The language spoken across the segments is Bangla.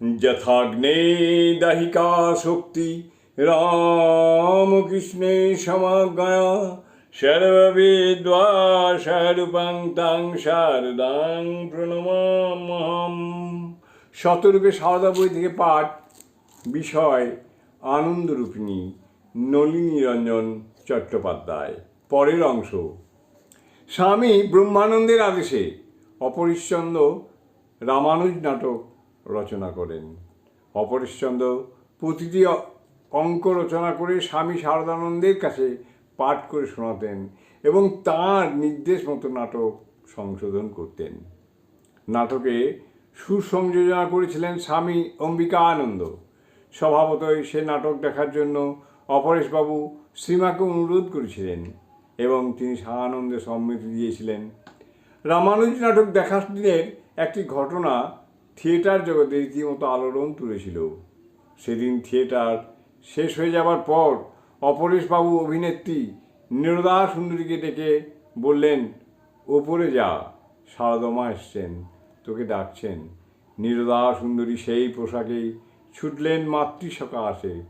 যথাগ্নে দাহিকা শক্তি, রামকৃষ্ণে সমাজ্ঞা সর্ববিদ্বা স্বরূপং তাং শারদাং প্রণমামহম শতরূপে সারদা বই থেকে পাঠ, বিষয়, আনন্দরূপিণী নলিনী রঞ্জন চট্টোপাধ্যায়। পরের অংশ। স্বামী ব্রহ্মানন্দের আদেশে অপরিচ্ছন্দ রামানুজ নাটক রচনা করেন। অপরেশচন্দ্র প্রতিটি অঙ্ক রচনা করে স্বামী শারদানন্দের কাছে পাঠ করে শোনাতেন এবং তার নির্দেশ মতো নাটক সংশোধন করতেন। নাটকে সুসংযোজনা করেছিলেন স্বামী অম্বিকা আনন্দ স্বভাবতই সে নাটক দেখার জন্য অপরেশবাবু শ্রীমাকে অনুরোধ করেছিলেন এবং তিনি সাহানন্দে সম্মতি দিয়েছিলেন। রামানুজ নাটক দেখার দিনের একটি ঘটনা থিয়েটার জগতে রীতিমতো আলোড়ন তুলেছিল। সেদিন থিয়েটার শেষ হয়ে যাবার পর অপরেশবাবু অভিনেত্রী নিরদা সুন্দরীকে ডেকে বললেন, ওপরে যা, শারদমা এসছেন, তোকে ডাকছেন। নিরদা সুন্দরী সেই পোশাকেই ছুটলেন মাতৃসকাশে।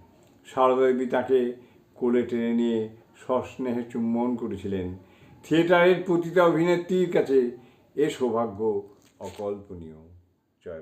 সারদা দেবী তাকে কোলে টেনে নিয়ে সস্নেহে চুম্বন করেছিলেন। থিয়েটারের প্রতিটা অভিনেত্রীর কাছে এ সৌভাগ্য অকল্পনীয়। 就要